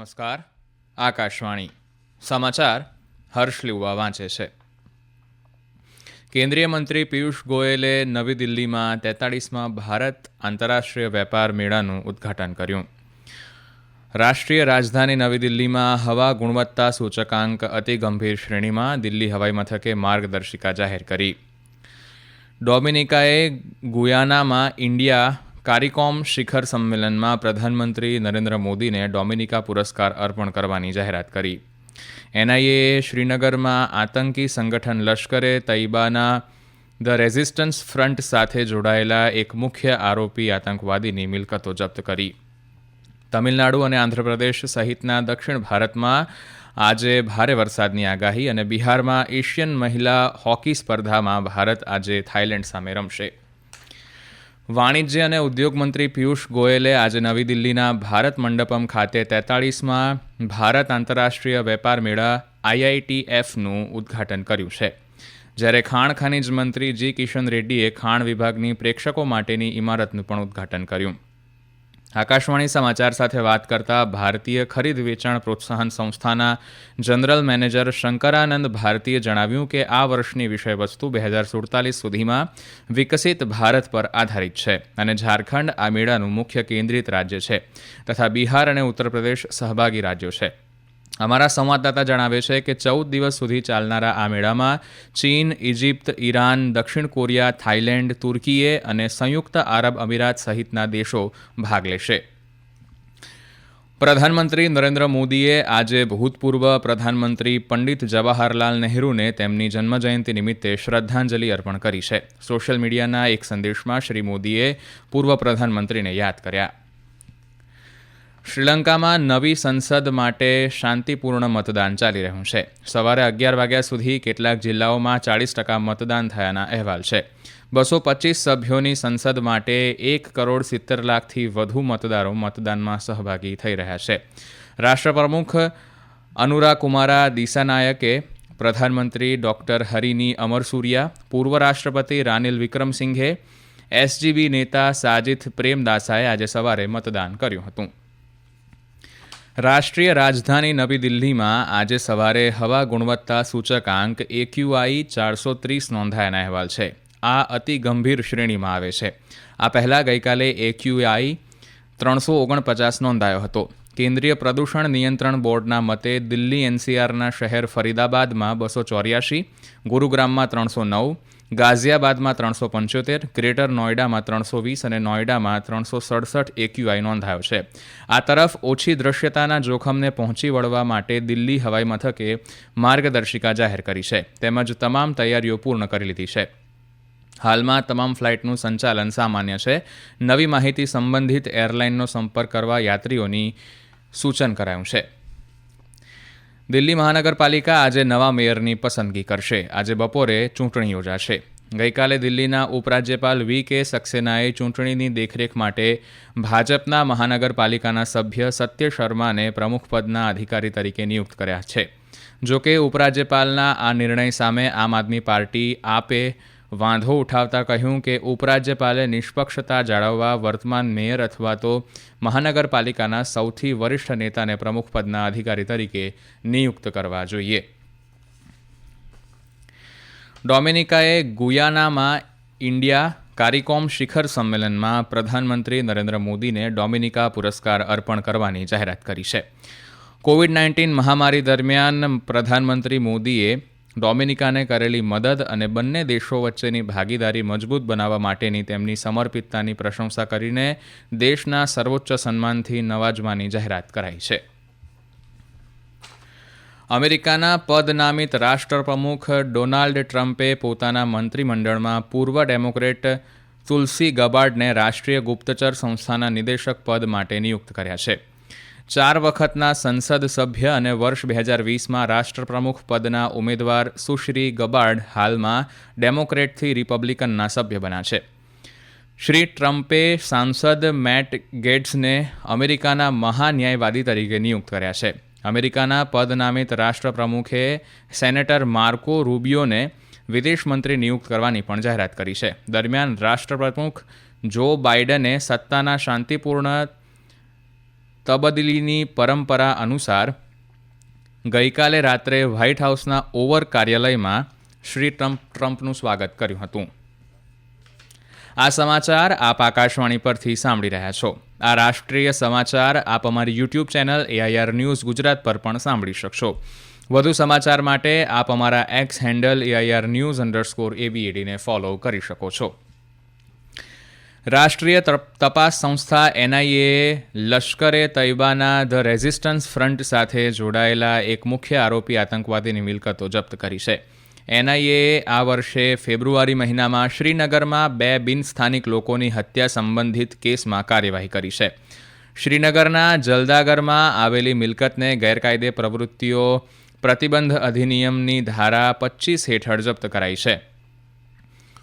નમસ્કાર, આકાશવાણી. સમાચાર હર્ષ લીવા વાંચે છે. કેન્દ્રીય મંત્રી પિયુષ ગોયલે નવી દિલ્હીમાં તેતાળીસમાં ભારત આંતરરાષ્ટ્રીય વેપાર મેળાનું ઉદ્ઘાટન કર્યું. રાષ્ટ્રીય રાજધાની નવી દિલ્હીમાં હવા ગુણવત્તા સૂચકાંક અતિ ગંભીર શ્રેણીમાં દિલ્હી હવાઈ મથકે માર્ગદર્શિકા જાહેર કરી. ડોમિનિકાએ ગુયાનામાં ઇન્ડિયા કારિકોમ શિખર સંમેલનમાં પ્રધાનમંત્રી નરેન્દ્ર મોદીને ડોમિનિકા પુરસ્કાર અર્પણ કરવાની જાહેરાત કરી. એનઆઈએએ શ્રીનગરમાં આતંકી સંગઠન લશ્કરે તૈબાના ધ રેઝિસ્ટન્સ ફ્રન્ટ સાથે જોડાયેલા એક મુખ્ય આરોપી આતંકવાદીની મિલકતો જપ્ત કરી. તમિલનાડુ અને આંધ્રપ્રદેશ સહિતના દક્ષિણ ભારતમાં આજે ભારે વરસાદની આગાહી અને બિહારમાં એશિયન મહિલા હોકી સ્પર્ધામાં ભારત આજે થાઇલેન્ડ સામે રમશે. વાણિજ્ય અને ઉદ્યોગ મંત્રી પિયુષ ગોયલે આજે નવી દિલ્હીના ભારત મંડપમ ખાતે તેતાળીસમાં ભારત આંતરરાષ્ટ્રીય વેપાર મેળા આઈઆઈટીએફનું ઉદ્ઘાટન કર્યું છે. જ્યારે ખાણ ખનિજ મંત્રી જી કિશન રેડ્ડીએ ખાણ વિભાગની પ્રેક્ષકો માટેની ઇમારતનું પણ ઉદ્ઘાટન કર્યું. આકાશવાણી સમાચાર સાથે વાત કરતા ભારતીય ખરીદ વેચાણ પ્રોત્સાહન સંસ્થાના જનરલ મેનેજર શંકરાનંદ ભારતીએ જણાવ્યું કે આ વર્ષની વિષયવસ્તુ બે હજાર સુડતાલીસ સુધીમાં વિકસિત ભારત પર આધારિત છે અને ઝારખંડ આ મેળાનું મુખ્ય કેન્દ્રિત રાજ્ય છે તથા બિહાર અને ઉત્તર પ્રદેશ સહભાગી રાજ્યો છે. અમારા સંવાદદાતા જણાવે છે કે ચૌદ દિવસ સુધી ચાલનારા આ મેળામાં ચીન ઇજિપ્ત ઈરાન, દક્ષિણ કોરિયા, થાઇલેન્ડ, તુર્કીએ અને સંયુક્ત આરબ અમીરાત સહિતના દેશો ભાગ લેશે. પ્રધાનમંત્રી નરેન્દ્ર મોદીએ આજે ભૂતપૂર્વ પ્રધાનમંત્રી પંડિત જવાહરલાલ નહેરુને તેમની જન્મજયંતિ નિમિત્તે શ્રદ્ધાંજલિ અર્પણ કરી છે. સોશિયલ મીડિયાના એક સંદેશમાં શ્રી મોદીએ પૂર્વ પ્રધાનમંત્રીને યાદ કર્યા. શ્રીલંકામાં નવી સંસદ માટે શાંતિપૂર્ણ મતદાન ચાલી રહ્યું છે. સવારે અગિયાર વાગ્યા સુધી કેટલાક જિલ્લાઓમાં ચાળીસ ટકા મતદાન થયાના અહેવાલ છે. બસો પચીસ સભ્યોની સંસદ માટે એક કરોડ સિત્તેર લાખથી વધુ મતદારો મતદાનમાં સહભાગી થઈ રહ્યા છે. રાષ્ટ્રપ્રમુખ અનુરા કુમારા દિશાનાયકે પ્રધાનમંત્રી ડોક્ટર હરિની અમરસૂરિયા પૂર્વ રાષ્ટ્રપતિ રાનિલ વિક્રમસિંઘે, એસજીબી નેતા સાજિદ પ્રેમદાસાએ આજે સવારે મતદાન કર્યું હતું. રાષ્ટ્રીય રાજધાની નવી દિલ્હીમાં આજે સવારે હવા ગુણવત્તા સૂચકાંક એક્યુઆઈ ચારસો ત્રીસ નોંધાયાના અહેવાલ છે. આ અતિ ગંભીર શ્રેણીમાં આવે છે. આ પહેલાં ગઈકાલે એક્યુઆઈ ત્રણસો ઓગણપચાસ નોંધાયો હતો. કેન્દ્રીય પ્રદૂષણ નિયંત્રણ બોર્ડના મતે દિલ્હી એનસીઆરના શહેર ફરીદાબાદમાં બસો ચોર્યાસી, ગુરુગ્રામમાં ત્રણસો નવ ગાઝિયાબાદમાં ત્રણસો પંચોતેર, ગ્રેટર નોઈડામાં ત્રણસો વીસ અને નોઈડામાં ત્રણસો સડસઠ એક્યુઆઈ નોંધાયો છે. આ તરફ ઓછી દૃશ્યતાના જોખમને પહોંચી વળવા માટે દિલ્હી હવાઈ મથકે માર્ગદર્શિકા જાહેર કરી છે. તેમજ તમામ તૈયારીઓ પૂર્ણ કરી લીધી છે. હાલમાં તમામ ફ્લાઇટનું સંચાલન સામાન્ય છે. નવી માહિતી સંબંધિત એરલાઇનનો સંપર્ક કરવા યાત્રીઓની સૂચન કરાયું છે. દિલ્હી મહાનગરપાલિકા આજે નવા મેયરની પસંદગી કરશે. આજે બપોરે ચૂંટણી યોજાશે. ગઈકાલે દિલ્હીના ઉપરાજ્યપાલ વી કે સક્સેનાએ ચૂંટણીની દેખરેખ માટે ભાજપના મહાનગરપાલિકાના સભ્ય સત્ય શર્માને પ્રમુખપદના અધિકારી તરીકે નિયુક્ત કર્યા છે. જોકે ઉપરાજ્યપાલના આ નિર્ણય સામે આમ આદમી પાર્ટી આપે વાંધો ઉઠાવતા કહ્યું કે ઉપરાજ્યપાલે નિષ્પક્ષતા જાળવવા, વર્તમાન મેયર અથવા તો મહાનગરપાલિકાના સૌથી વરિષ્ઠ નેતાને પ્રમુખપદના અધિકારી તરીકે નિયુક્ત કરવા જોઈએ. ડોમિનિકાએ ગુયાનામાં ઇન્ડિયા કારિકોમ શિખર સંમેલનમાં પ્રધાનમંત્રી નરેન્દ્ર મોદીને ડોમિનિકા પુરસ્કાર અર્પણ કરવાની જાહેરાત કરી છે. કોવિડ નાઇન્ટીન મહામારી દરમિયાન પ્રધાનમંત્રી મોદીએ ડોમિનિકાને કરેલી મદદ અને બંને દેશો વચ્ચેની ભાગીદારી મજબૂત બનાવવા માટેની તેમની સમર્પિતતાની પ્રશંસા કરીને દેશના સર્વોચ્ચ સન્માનથી નવાજવાની જાહેરાત કરાઈ છે. અમેરિકાના પદનામિત રાષ્ટ્રપ્રમુખ ડોનાલ્ડ ટ્રમ્પે પોતાના મંત્રીમંડળમાં પૂર્વ ડેમોક્રેટ તુલસી ગબાર્ડને રાષ્ટ્રીય ગુપ્તચર સંસ્થાના નિદેશક પદ માટે નિયુક્ત કર્યા છે. ચાર વખતના સંસદ સભ્ય અને વર્ષ બે હજાર વીસમાં રાષ્ટ્રપ્રમુખ પદના ઉમેદવાર સુશ્રી ગબાર્ડ હાલમાં ડેમોક્રેટથી રિપબ્લિકનના સભ્ય બન્યા છે. શ્રી ટ્રમ્પે સાંસદ મેટ ગેટ્સને અમેરિકાના મહાન્યાયવાદી તરીકે નિયુક્ત કર્યા છે. અમેરિકાના પદનામિત રાષ્ટ્રપ્રમુખે સેનેટર માર્કો રૂબિયોને વિદેશ મંત્રી નિયુક્ત કરવાની પણ જાહેરાત કરી છે. દરમિયાન રાષ્ટ્રપ્રમુખ જો બાઇડને સત્તાના શાંતિપૂર્ણ તબદીલીની પરંપરા અનુસાર ગઈકાલે રાત્રે વ્હાઇટ હાઉસના ઓવર કાર્યાલયમાં શ્રી ટ્રમ્પ ટ્રમ્પનું સ્વાગત કર્યું હતું. આ સમાચાર આપ આકાશવાણી પરથી સાંભળી રહ્યા છો. આ રાષ્ટ્રીય સમાચાર આપ અમારી YouTube channel AIR news Gujarat પર પણ સાંભળી શકશો. વધુ સમાચાર માટે આપ અમારા X handle AIR news underscore એબીએડીને follow કરી શકો છો. રાષ્ટ્રીય તપ- તપાસ સંસ્થા એનઆઈએ લશ્કરે તૈબાના ધ રેઝિસ્ટન્સ ફ્રન્ટ સાથે જોડાયેલા એક મુખ્ય આરોપી આતંકવાદીની મિલકતો જપ્ત કરી છે. એનઆઈએ આ વર્ષે ફેબ્રુઆરી મહિનામાં શ્રીનગરમાં બે બિનસ્થાનિક લોકોની હત્યા સંબંધિત કેસમાં કાર્યવાહી કરી છે. શ્રીનગરના જલદાગરમાં આવેલી મિલકતને ગેરકાયદે પ્રવૃત્તિઓ પ્રતિબંધ અધિનિયમની ધારા પચીસ હેઠળ જપ્ત કરાઈ છે.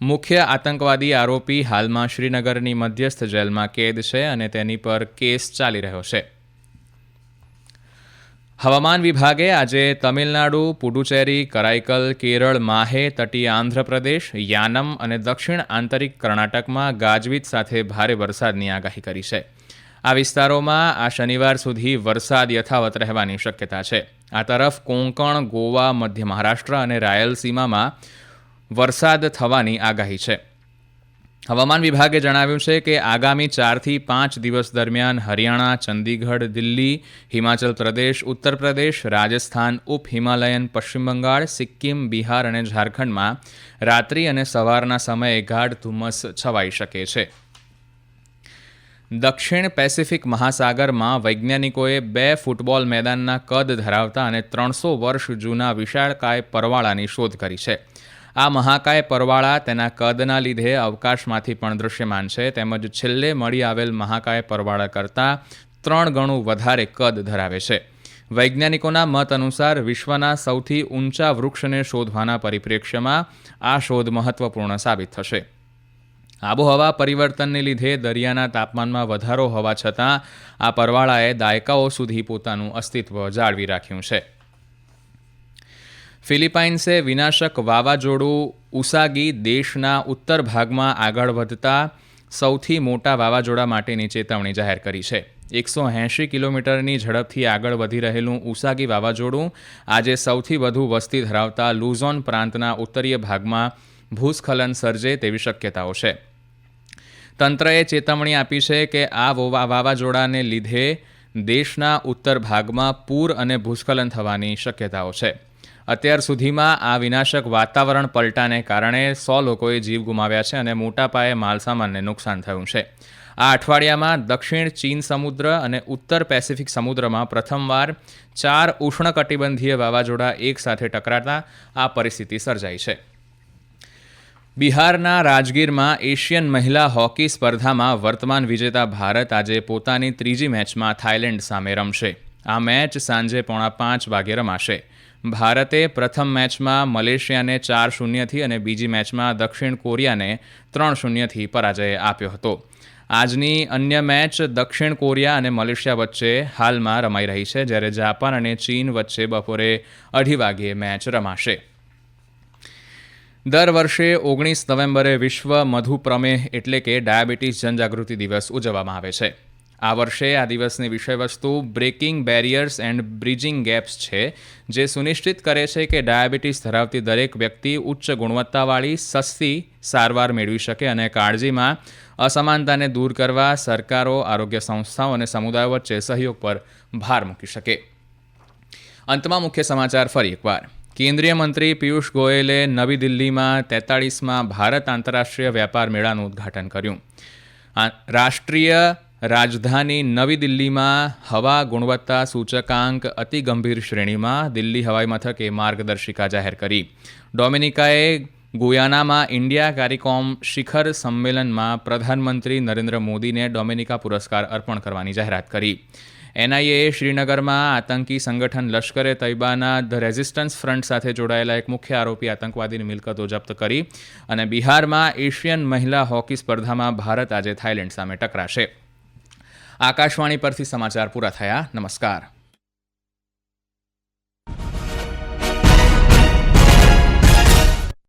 મુખ્ય આતંકવાદી આરોપી હાલમાં શ્રીનગરની મધ્યસ્થ જેલમાં કેદ છે અને તેની પર કેસ ચાલી રહ્યો છે. હવામાન વિભાગે આજે તમિલનાડુ, પુડુચેરી, કરાઈકલ, કેરળ, માહે તટીય આંધ્રપ્રદેશ, યાનમ અને દક્ષિણ આંતરિક કર્ણાટકમાં ગાજવીજ સાથે ભારે વરસાદની આગાહી કરી છે. આ વિસ્તારોમાં આ શનિવાર સુધી વરસાદ યથાવત રહેવાની શક્યતા છે. આ તરફ કોંકણ, ગોવા, મધ્ય મહારાષ્ટ્ર અને રાયલસીમામાં વરસાદ થવાની આગાહી છે. હવામાન વિભાગે જણાવ્યું છે કે આગામી ચારથી પાંચ દિવસ દરમિયાન હરિયાણા, ચંદીગઢ, દિલ્હી, હિમાચલ પ્રદેશ ઉત્તર પ્રદેશ રાજસ્થાન, ઉપ હિમાલયન, પશ્ચિમ બંગાળ, સિક્કિમ, બિહાર અને ઝારખંડમાં રાત્રિ અને સવારના સમયે ગાઢ ધુમ્મસ છવાઈ શકે છે. દક્ષિણ પેસિફિક મહાસાગરમાં વૈજ્ઞાનિકોએ બે ફૂટબોલ મેદાનના કદ ધરાવતા અને ત્રણસો વર્ષ જૂના વિશાળકાય પરવાળાની શોધ કરી છે. આ મહાકાય પરવાળા તેના કદના લીધે અવકાશમાંથી પણ દૃશ્યમાન છે. તેમજ છેલ્લે મળી આવેલ મહાકાય પરવાળા કરતાં ત્રણ ગણું વધારે કદ ધરાવે છે. વૈજ્ઞાનિકોના મત અનુસાર વિશ્વના સૌથી ઊંચા વૃક્ષને શોધવાના પરિપ્રેક્ષ્યમાં આ શોધ મહત્વપૂર્ણ સાબિત થશે. આબોહવા પરિવર્તનને લીધે દરિયાના તાપમાનમાં વધારો હોવા છતાં આ પરવાળાએ દાયકાઓ સુધી પોતાનું અસ્તિત્વ જાળવી રાખ્યું છે. ફિલિપાઇન્સે વિનાશક વાવાઝોડું ઉસાગી દેશના ઉત્તર ભાગમાં આગળ વધતા સૌથી મોટા વાવાઝોડા માટેની ચેતવણી જાહેર કરી છે. એકસો એંશી કિલોમીટરની ઝડપથી આગળ વધી રહેલું ઉસાગી વાવાઝોડું આજે સૌથી વધુ વસ્તી ધરાવતા લુઝોન પ્રાંતના ઉત્તરીય ભાગમાં ભૂસ્ખલન સર્જે તેવી શક્યતાઓ છે. તંત્રએ ચેતવણી આપી છે કે આ વોવા- વાવાઝોડાને લીધે દેશના ઉત્તર ભાગમાં પૂર અને ભૂસ્ખલન થવાની શક્યતાઓ છે. અત્યાર સુધીમાં આ વિનાશક વાતાવરણ પલટાને કારણે સો લોકોએ જીવ ગુમાવ્યા છે અને મોટા પાયે માલસામાનને નુકસાન થયું છે. આ અઠવાડિયામાં દક્ષિણ ચીન સમુદ્ર અને ઉત્તર પેસિફિક સમુદ્રમાં પ્રથમવાર ચાર ઉષ્ણકટિબંધીય વાવાઝોડા એક સાથે ટકરાતા આ પરિસ્થિતિ સર્જાઈ છે. બિહારના રાજગીરમાં એશિયન મહિલા હોકી સ્પર્ધામાં વર્તમાન વિજેતા ભારત આજે પોતાની ત્રીજી મેચમાં થાઇલેન્ડ સામે રમશે. આ મેચ સાંજે પોણા પાંચ વાગે રમાશે. ભારતે પ્રથમ મેચમાં મલેશિયાને ચાર શૂન્યથી અને બીજી મેચમાં દક્ષિણ કોરિયાને ત્રણ શૂન્યથી પરાજય આપ્યો હતો. આજની અન્ય મેચ દક્ષિણ કોરિયા અને મલેશિયા વચ્ચે હાલમાં રમાઈ રહી છે, જ્યારે જાપાન અને ચીન વચ્ચે બપોરે અઢી વાગ્યે મેચ રમાશે. દર વર્ષે ઓગણીસ નવેમ્બરે વિશ્વ મધુપ્રમેહ એટલે કે ડાયાબિટીસ જનજાગૃતિ દિવસ ઉજવવામાં આવે છે. આ વર્ષે આ દિવસની વિષયવસ્તુ breaking barriers and bridging gaps છે, જે સુનિશ્ચિત કરે છે કે ડાયાબિટીસ ધરાવતી દરેક વ્યક્તિ ઉચ્ચ ગુણવત્તાવાળી, સસ્તી સારવાર મેળવી શકે અને કાળજીમાં અસમાનતાને દૂર કરવા સરકારો, આરોગ્ય સંસ્થાઓ અને સમુદાયો વચ્ચે સહયોગ પર ભાર મૂકી શકે. અંતમાં મુખ્ય સમાચાર ફરી એકવાર. કેન્દ્રીય મંત્રી પિયુષ ગોયલે નવી દિલ્હીમાં તેતાળીસમાં ભારત આંતરરાષ્ટ્રીય વેપાર મેળાનું ઉદ્ઘાટન કર્યું. રાષ્ટ્રીય રાજધાની નવી દિલ્હીમાં હવા ગુણવત્તા સૂચકાંક અતિ ગંભીર શ્રેણીમાં દિલ્હી હવાઈ મથકે માર્ગદર્શિકા જાહેર કરી. ડોમિનિકાએ ગુયાનામાં ઇન્ડિયા કારિકોમ શિખર સંમેલનમાં પ્રધાનમંત્રી નરેન્દ્ર મોદીને ડોમિનિકા પુરસ્કાર અર્પણ કરવાની જાહેરાત કરી. એનઆઈએ શ્રીનગરમાં આતંકી સંગઠન લશ્કરે તૈબાના ધ રેઝિસ્ટન્સ ફ્રન્ટ સાથે જોડાયેલા એક મુખ્ય આરોપી આતંકવાદીની મિલકતો જપ્ત કરી અને બિહારમાં એશિયન મહિલા હોકી સ્પર્ધામાં ભારત આજે થાઇલેન્ડ સામે ટકરાશે. આકાશવાણી પરથી સમાચાર પૂરા થયા. નમસ્કાર.